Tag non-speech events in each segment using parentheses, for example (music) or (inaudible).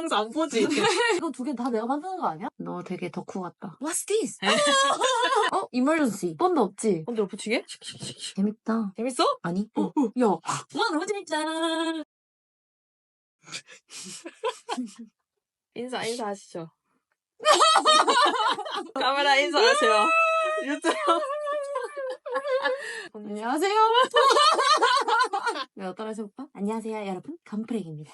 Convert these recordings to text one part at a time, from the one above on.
설명서 안 보지? (laughs) 이거 두 개 다 내가 만드는 거 아니야? 너 되게 덕후 같다. What's this? (laughs) 어? 이멀전시. 번도 없지? 근데 붙이게? 재밌다. 재밌어? 아니? 어, 야. 와, 너무 재밌다. 인사, 인사하시죠. (laughs) 카메라 인사하세요. 유튜브. 안녕하세요. 내가 따라해서 볼까? 안녕하세요, 여러분. 건프랭입니다.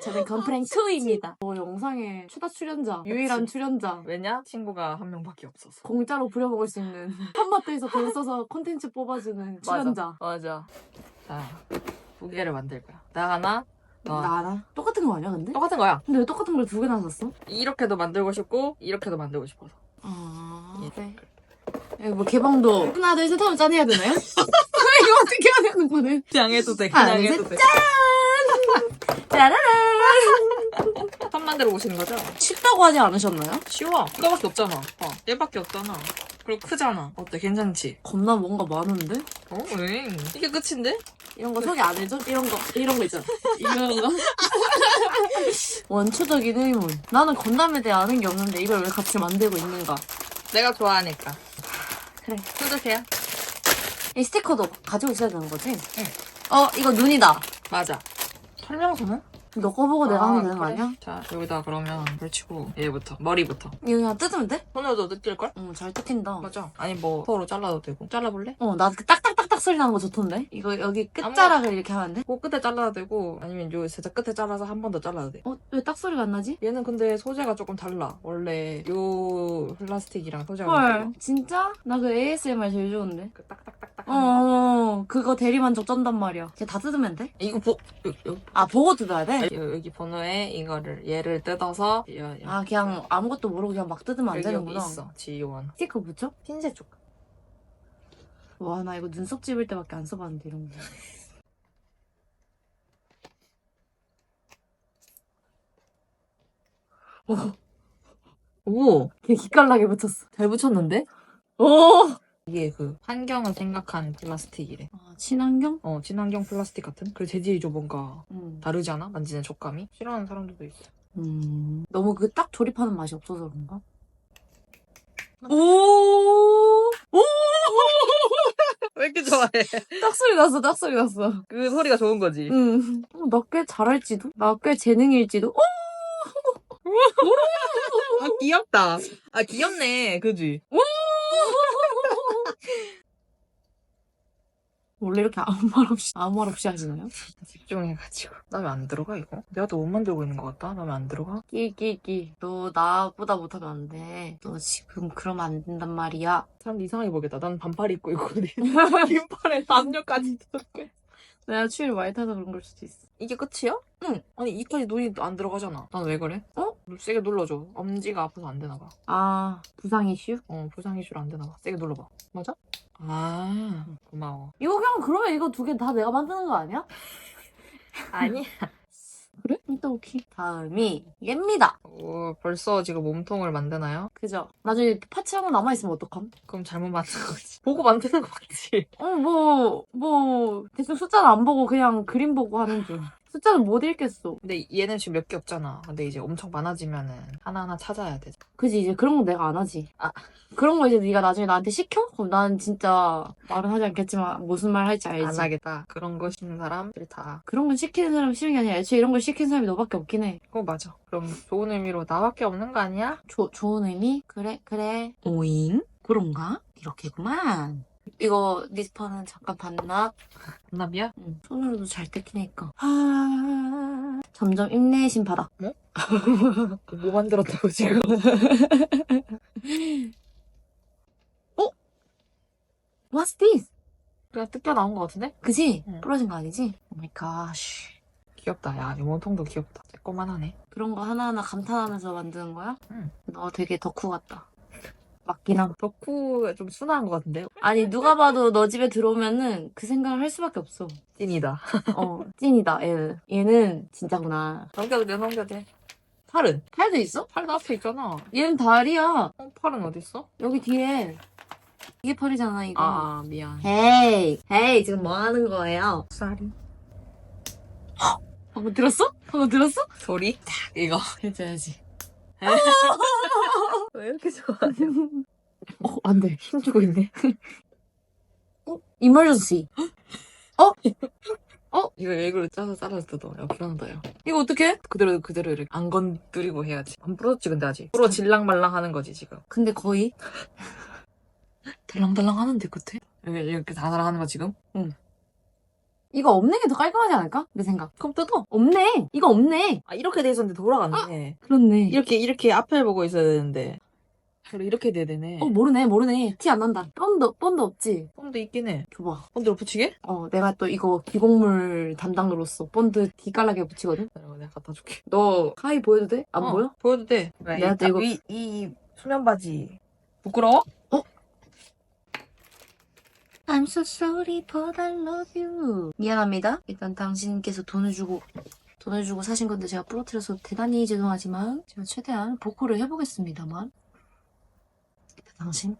저는 건프랭 2입니다. 어, 영상의 최다 출연자, 유일한 출연자. 왜냐? 친구가 한 명밖에 없어서. 공짜로 부려먹을 수 있는 (laughs) 한마트에서 돈 써서 콘텐츠 뽑아주는 출연자. 맞아. 자, 두 개를 만들 거야. 나 하나, 너 하나. 나나? 똑같은 거 아니야, 근데? 똑같은 거야. 근데 왜 똑같은 걸 두 개나 샀어? 이렇게도 만들고 싶고, 이렇게도 만들고 싶어서. 아, 예. 그래. 여기 뭐 개방도 하나, 둘, 셋 하면 짠 해야 되나요? (laughs) 이거 어떻게 해야 되는 거네? 그냥 해도 돼. 하나, 그냥 둘, 해도 돼. 판 만들어 오시는 거죠? 쉽다고 하지 않으셨나요? 쉬워. 이거밖에 없잖아. 어, 얘밖에 없잖아. 그리고 크잖아. 어때? 괜찮지? 겁나 뭔가 많은데? 어, 왜? 이게 끝인데? 이런 거 소개 안 해줘? 이런 거, 이런 거 있잖아. 이런 거. (laughs) 원초적인 의문. 나는 건담에 대해 아는 게 없는데 이걸 왜 같이 만들고 있는가? 내가 좋아하니까. 그래. 손주세요. 이 스티커도 가지고 있어야 되는 거지? 응. 어, 이거 눈이다. 맞아. 설명서는? 너거 보고 내가 하면 되는 거? 아니야? 자, 여기다 그러면 걸치고 얘부터. 머리부터. 이거 그냥 뜯으면 돼? 손으로도 느낄걸? 응, 잘 뜯긴다. 맞아. 아니 뭐 서로 잘라도 되고. 잘라볼래? 어, 나 그 딱딱딱 딱 소리 나는 거 좋던데? 이거 여기 끝자락을 이렇게 하면 돼? 그 끝에 잘라도 되고 아니면 요 살짝 끝에 잘라서 한 번 더 잘라도 돼. 어, 왜 딱 소리가 안 나지? 얘는 근데 소재가 조금 달라. 원래 요 플라스틱이랑 소재가 헐, 달라. 진짜? 나 그 ASMR 제일 좋은데? 그 딱딱딱딱. 어, 하는 거. 어, 그거 대리만족 쩐단 말이야. 걔 다 뜯으면 돼? 이거 보, 요, 요, 아, 보고 뜯어야 돼? 여- 여기 번호에 이거를 얘를 뜯어서 여, 여, 아, 그냥 아무것도 모르고 그냥 막 뜯으면 안 여기, 여기 되는구나. 있어. 지원. 스티커 붙여? 흰색 쪽. 와, 나 이거 눈썹 집을 때밖에 안 써봤는데, 이런 거. 오, 걔 기깔나게 붙였어. 잘 붙였는데? 오! 이게 그 환경을 생각한 플라스틱이래. 아, 친환경? 어, 친환경 플라스틱 같은? 그 재질이 좀 뭔가 음. 다르지 않아? 만지는 촉감이? 싫어하는 사람들도 있어. 음. 너무 그 딱 조립하는 맛이 없어서 그런가? 오! 왜 이렇게 좋아해? (laughs) 딱 소리 났어, 딱 소리 났어. 그 소리가 좋은 거지. 응. 어, 나꽤 잘할지도? 나 꽤 재능일지도? 어? 아, 귀엽다. 아, 귀엽네. 그지? 원래 이렇게 아무 (laughs) 말 없이, 아무 말 없이 하시나요? 집중해가지고. 나 왜 안 들어가, 이거? 내가 더 못 만들고 있는 것 같다? 나 왜 안 들어가? 끼끼끼. 너 나보다 못하면 안 돼. 너 지금 그러면 안 된단 말이야. 사람들 이상하게 보겠다. 난 반팔 입고 있거든. (laughs) 긴팔에 담요까지 뜯게. 내가 추위를 많이 타서 그런 걸 수도 있어. 이게 끝이야? 응. 아니, 이까지 눈이 안 들어가잖아. 난 왜 그래? 어? 세게 눌러줘. 엄지가 아파서 안 되나 봐. 아, 부상 이슈? 어, 부상 이슈로 안 되나 봐. 세게 눌러봐. 맞아? 아, 고마워. 이거 그냥 그러면 이거 두 개 다 내가 만드는 거 아니야? (laughs) 아니. 그래? 일단 오케이. 다음이 얘입니다. 오, 벌써 지금 몸통을 만드나요? 그죠? 나중에 파츠 하나 남아있으면 어떡함? 그럼 잘못 만든 거지. (laughs) 보고 만드는 거 맞지? 어, 뭐, 뭐, 대충 숫자는 안 보고 그냥 그림 보고 하는 중. 숫자는 못 읽겠어. 근데 얘는 지금 몇 개 없잖아. 근데 이제 엄청 많아지면은 하나하나 찾아야 돼. 그지, 이제 그런 거 내가 안 하지. 아. 그런 거 이제 네가 나중에 나한테 시켜? 그럼 난 진짜 말은 하지 않겠지만 무슨 말 할지 알지. 안 하겠다. 그런 거 싫은 사람들이 다. 그런 건 시키는 사람이 싫은 게 아니라 애초에 이런 걸 시키는 사람이 너밖에 없긴 해. 어, 맞아. 그럼 좋은 의미로 나밖에 없는 거 아니야? 조, 좋은 의미? 그래, 그래. 오잉? 그런가? 이렇게구만. 이거 리스퍼는 잠깐 반납. 남이야? 응, 손으로도 잘 뜯기니까. 하... 점점 인내심 받아. 뭐 (laughs) 만들었다고 지금? (laughs) What's this? 그냥 뜯겨 나온 거 같은데? 그지? 응. 부러진 거 아니지? Oh my gosh. 귀엽다. 야, 이 몸통도 귀엽다. 쬐꼬만 하네. 그런 거 하나하나 감탄하면서 만드는 거야? 응. 너 되게 덕후 같다. 맞긴 함. 덕후가 좀 순한 것 같은데? 아니, 누가 봐도 너 집에 들어오면은 그 생각을 할 수밖에 없어. 찐이다. 어, 찐이다, 얘는. 얘는 진짜구나. 넘겨도 돼, 넘겨도 돼. 팔은? 팔도 있어? 팔도 앞에 있잖아. 얘는 다리야. 어, 팔은 어딨어? 여기 뒤에. 이게 팔이잖아, 이거. 아, 미안. 헤이, 헤이, 지금 뭐 하는 거예요? 쌀이. 방금 들었어? 방금 들었어? 소리? 딱 이거. 해줘야지. (laughs) 왜 이렇게 좋아하냐? (laughs) 어, 안 돼. 힘주고 있네. (laughs) 어? 이머전시. (gasps) 이거 일부러 짜서 잘라서 뜯어. 야, 불안하다, 야. 이거 어떡해? 그대로, 그대로 이렇게 안 건드리고 해야지. 안 부러졌지, 근데 아직. 부러 질랑말랑 하는 거지, 지금. 근데 거의 (laughs) 달랑달랑 하는데, 끝에? 이렇게, 이렇게 다다랑 하는 거 지금? 이거 없는 게 더 깔끔하지 않을까? 내 생각. 그럼 뜯어. 없네. 이거 없네. 아, 이렇게 돼 있었는데 돌아갔네. 그렇네. 이렇게, 이렇게 앞을 보고 있어야 되는데. 그래, 이렇게 돼야 되네. 어 모르네 모르네. 티 안 난다. 본드 본드 없지. 본드 있긴 해. 줘봐. 본드로 붙이게? 어 내가 또 이거 기곡물 담당으로서 본드 기깔나게 붙이거든. 내가 내가 갖다 줄게. 너 하이 보여도 돼? 안 어, 보여? 보여도 돼. 내가 또 이거- 이, 이 수면 바지. 부끄러워? I'm so sorry but I love you. 미안합니다. 일단 당신께서 돈을 주고 돈을 주고 사신 건데 제가 부러뜨려서 대단히 죄송하지만 제가 최대한 보고를 해보겠습니다만 당신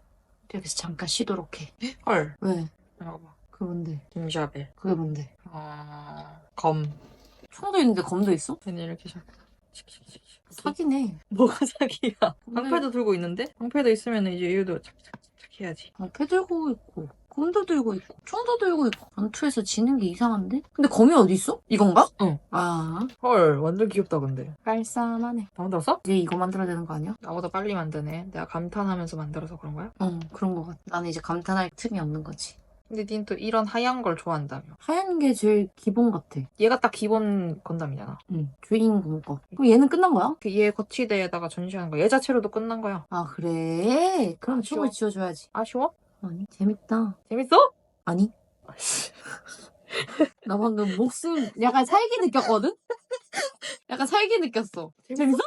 여기서 잠깐 쉬도록 해. 헐. 왜? 이거 봐. 그게 뭔데? 김샤벨. 그게 뭔데? 어, 검. 총도 있는데 검도 있어? 괜히 이렇게 샥. 사기네. 뭐가 사기야? 근데- 방패도 들고 있는데? 방패도 있으면 이제 이유도 착착착 해야지. 방패 들고 있고 검도 들고 있고 총도 들고 있고 전투에서 지는 게 이상한데? 근데 검이 어디 있어? 이건가? 응. 아 헐, 완전 귀엽다 근데. 깔쌈하네. 다 만들었어? 이제 이거 만들어야 되는 거 아니야? 나보다 빨리 만드네. 내가 감탄하면서 만들어서 그런 거야? 응 그런 거 같아. 나는 이제 감탄할 틈이 없는 거지. 근데 닌 또 이런 하얀 걸 좋아한다며. 하얀 게 제일 기본 같아. 얘가 딱 기본 건담이잖아. 응 주인공 거. 그럼 얘는 끝난 거야? 그얘 거치대에다가 전시하는 거. 얘 자체로도 끝난 거야. 아 그래? 그럼 아쉬워. 총을 지어줘야지. 아쉬워? 아니 재밌다. 재밌어? 아니 (laughs) 나 방금 목숨 약간 살기 느꼈거든? (laughs) 약간 살기 느꼈어. 재밌어?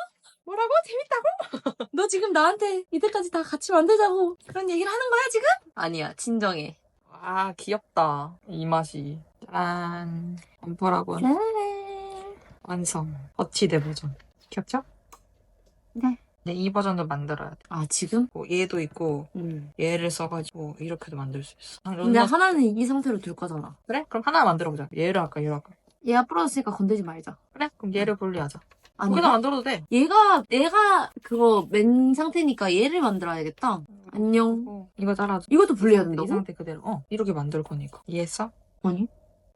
뭐라고? 재밌다고? (laughs) 너 지금 나한테 이때까지 다 같이 만들자고 그런 얘기를 하는 거야 지금? 아니야 진정해. 아, 귀엽다. 이 맛이. 짠. 엄퍼라곤 완성. 거치대 버전. 귀엽죠? 네. 네, 이 버전도 만들어야 돼. 아 지금? 뭐 얘도 있고 응. 얘를 써가지고 이렇게도 만들 수 있어. 아, 근데 런던- 하나는 이 상태로 둘 거잖아. 그래? 그럼 하나 만들어보자. 얘를 할까? 얘를 할까? 얘가 부러졌으니까 건들지 말자. 그래? 그럼 얘를 분리하자. 아니 거기다 만들어도 돼. 얘가 내가 그거 맨 상태니까 얘를 만들어야겠다. 안녕. 어, 이거 잘라줘. 이것도 분리해야 이 된다고? 상태 그대로. 어, 이렇게 만들 거니까. 이해했어? 아니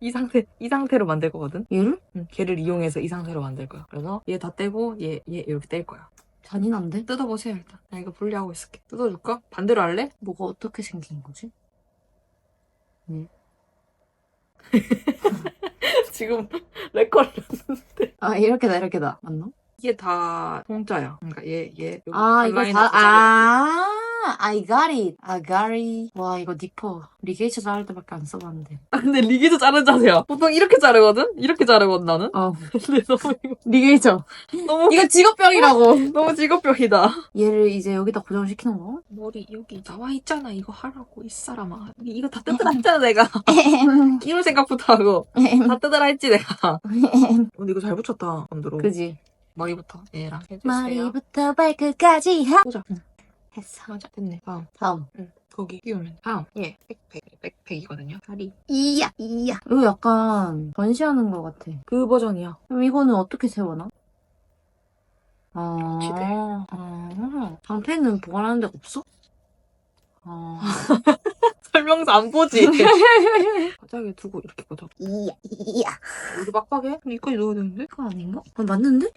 이 상태, 이 상태로 만들 거거든? 얘를? 응, 걔를 이용해서 이 상태로 만들 거야. 그래서 얘 다 떼고 얘, 얘 이렇게 뗄 거야. 잔인한데? 뜯어보세요, 일단. 나 이거 분리하고 있을게. 뜯어줄까? 반대로 할래? 뭐가 어떻게 생긴 거지? (laughs) 지금 렉 걸렸는데. 아 이렇게다 이렇게다 맞나? 이게 다 공짜야. 그러니까 얘, 얘. 아 이거 다. 아 I got it I got it 와 이거 니퍼 리게이처 자를 때밖에 안 써봤는데 아, 근데 리기도 자른 자세야. 보통 이렇게 자르거든? 이렇게 자르거든, 나는? 어 (laughs) 근데 너무, 이거 (laughs) 리게이처 너무, 이거 직업병이라고 (laughs) 너무 직업병이다. 얘를 이제 여기다 고정을 시키는 거? 머리 여기 나와 있잖아. 이거 하라고, 이 사람아. 이거 다 뜯으라 했잖아, 내가. 이럴 생각부터 하고. 다 뜯으라 했지, 내가. 근데 이거 잘 붙였다, 감도로. 그지 머리부터 얘랑 해주세요. 머리부터 발끝까지 하 보자. 응, 했어 맞아. 됐네. 다음. 다음 응, 거기 끼우면. 다음. 예, 백팩. 백팩이거든요. 다리. 이야 이야 이거 약간 전시하는 거 같아 그 버전이야. 그럼 이거는 어떻게 세워놔? 아, 지대. 아, 방패는 보관하는 데가 없어? 아, (laughs) 설명서 안 보지? (laughs) 바닥에 두고 이렇게 보자. 이야, 이야. 여기 빡빡해? 근데 이까지 넣어야 되는데? 그거 아닌가? 아, 맞는데?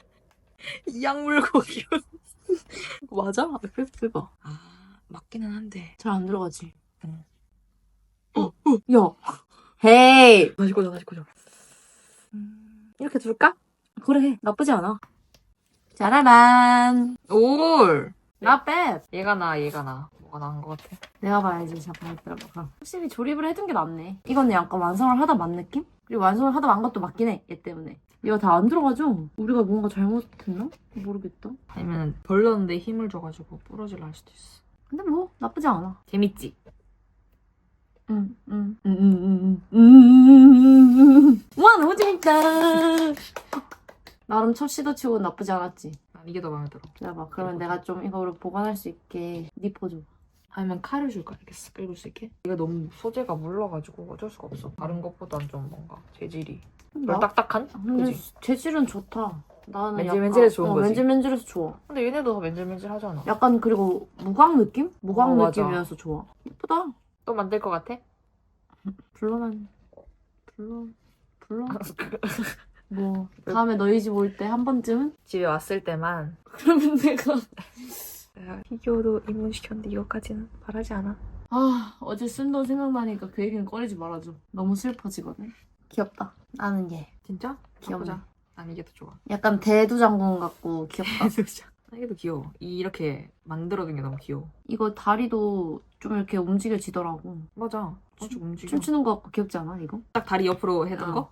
이악 물고 기운. 이거 (laughs) 맞아? 빼, 빼봐. 아, 맞기는 한데. 잘 안 들어가지. 응. 어, 어, 야. 헤이. 다시 꽂아, 다시 꽂아. 음, 이렇게 둘까? 그래, 나쁘지 않아. 짜라란. 올! Not bad. 얘가 나, 얘가 나. 뭐가 나은 것 같아? 내가 봐야지, 잠깐 기다려봐. 확실히 조립을 해둔 게 낫네. 이거는 약간 완성을 하다 만 느낌? 그리고 완성을 하다 만 것도 맞긴 해, 얘 때문에. 얘가 다 안 들어가죠? 우리가 뭔가 잘못했나? 모르겠다. 아니면 벌렀는데 힘을 줘가지고 부러질라 할 수도 있어. 근데 뭐, 나쁘지 않아. 재밌지? 응, 응, 응, 응, 응, 응, 응, 응. 와, 너무 재밌다. 나름 첫 시도 치고 나쁘지 않았지. 난 이게 더 마음에 들어. 기다려봐. 그러면 내가 좀 이거를 보관할 수 있게 니퍼 줘. 아니면 칼을 줄까? 이렇게 쓱 긁을 수 있게? 이게 너무 소재가 물러가지고 어쩔 수가 없어. 다른 것보단 좀 뭔가 재질이 덜 나? 딱딱한? 근데 그지? 재질은 좋다. 나는 맨질맨질해서 좋은 어, 거지. 맨질맨질해서 좋아. 근데 얘네도 더 맨질맨질 하잖아. 약간 그리고 무광 느낌? 무광 어, 맞아. 느낌이어서 좋아. 예쁘다. 또 만들 것 같아? 불러난 불러 불러. (laughs) 뭐 다음에 너희 집 올 때 한 번쯤은? 집에 왔을 때만 그러면 내가 내가 피규어도 입문시켰는데 이것까지는 바라지 않아. 아 어제 쓴 돈 생각나니까 그 얘기는 꺼내지 말아줘. 너무 슬퍼지거든. 귀엽다. 나는 얘. 진짜? 귀엽네. 바꾸자. 난 이게 더 좋아. 약간 대두장군 같고 귀엽다. (laughs) 진짜. 이게 더 귀여워. 이렇게 만들어둔 게 너무 귀여워. 이거 다리도 좀 이렇게 움직여지더라고. 맞아. 좀 움직여. 춤추는 거 같고 귀엽지 않아 이거? 딱 다리 옆으로 해둔 어. 거?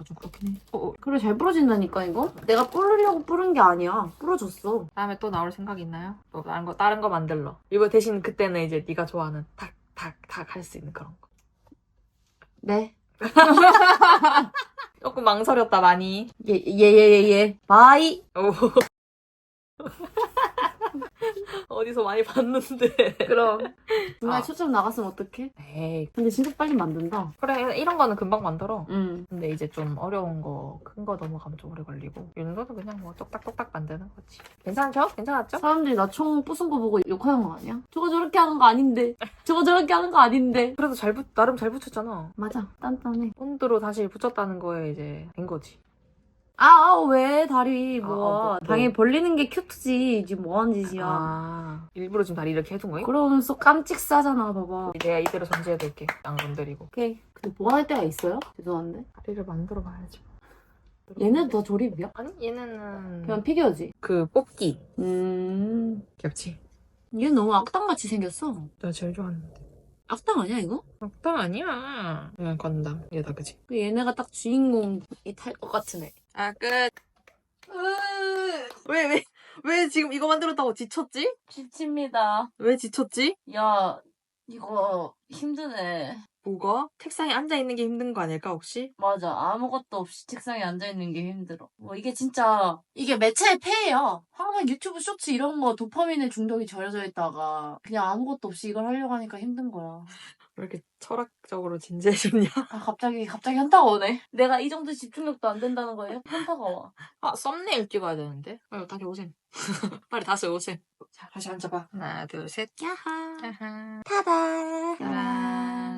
아, 좀 그렇긴 해. 어, 어. 그래 잘 부러진다니까 이거? 내가 부르려고 부른 게 아니야. 부러졌어. 다음에 또 나올 생각 있나요? 또 다른 거, 다른 거 만들러. 이거 대신 그때는 이제 네가 좋아하는 탁, 탁, 탁 할 수 있는 그런 거. 네. (laughs) 조금 망설였다, 많이. 예 예 예예. 바이. 오. 어디서 많이 봤는데. (laughs) 그럼. 중간에 아. 초점 나갔으면 어떡해? 에이. 근데 진짜 빨리 만든다. 그래, 이런 거는 금방 만들어. 응. 근데 이제 좀 어려운 거, 큰 거 넘어가면 좀 오래 걸리고. 이 정도는 그냥 뭐 똑딱똑딱 만드는 거지. 괜찮죠? 괜찮았죠? 사람들이 나 총 부순 거 보고 욕하는 거 아니야? 저거 저렇게 하는 거 아닌데. (laughs) 저거 저렇게 하는 거 아닌데. 그래도 잘 붙, 나름 잘 붙였잖아. 맞아. 단단해. 본드로 다시 붙였다는 거에 이제 된 거지. 아, 아, 왜 다리 아, 뭐야. 아, 뭐, 뭐. 당연히 벌리는 게 큐트지. 지금 뭐 하는 짓이야. 아, 일부러 지금 다리 이렇게 해둔 거야? 그러면 쏙 깜찍 싸잖아, 봐봐. 내가 이대로 전시해둘게. 안 건드리고. 오케이. 근데 뭐 할 때가 있어요? 죄송한데. 다리를 만들어 봐야지. 얘네도 다 조립이야? 아니, 얘네는. 그냥 피규어지. 그 뽑기. 음. 귀엽지? 얘 너무 악당같이 생겼어. 나 제일 좋아하는데. 악당 아니야, 이거? 악당 아니야. 그냥 건담. 얘다, 그지? 그 얘네가 딱 주인공이 탈 것 같은 애. 아, 끝. 왜, 왜, 왜 지금 이거 만들었다고 지쳤지? 지칩니다. 왜 지쳤지? 야, 이거 힘드네. 뭐가? 책상에 앉아있는 게 힘든 거 아닐까, 혹시? 맞아. 아무것도 없이 책상에 앉아있는 게 힘들어. 뭐 이게 진짜, 이게 매체의 폐해야. 항상 유튜브 쇼츠 이런 거 도파민에 중독이 절여져 있다가 그냥 아무것도 없이 이걸 하려고 하니까 힘든 거야. 왜 이렇게 철학적으로 진지해졌냐? (laughs) 아, 갑자기, 갑자기 현타가 오네. 내가 이 정도 집중력도 안 된다는 거예요? 현타가 와. 아, 썸네일 찍어야 되는데. 빨리 다시 오셈. (laughs) 빨리 다시 오셈. 자, 다시 앉아봐. 하나, 둘, 셋. 야하. 야하. 타다.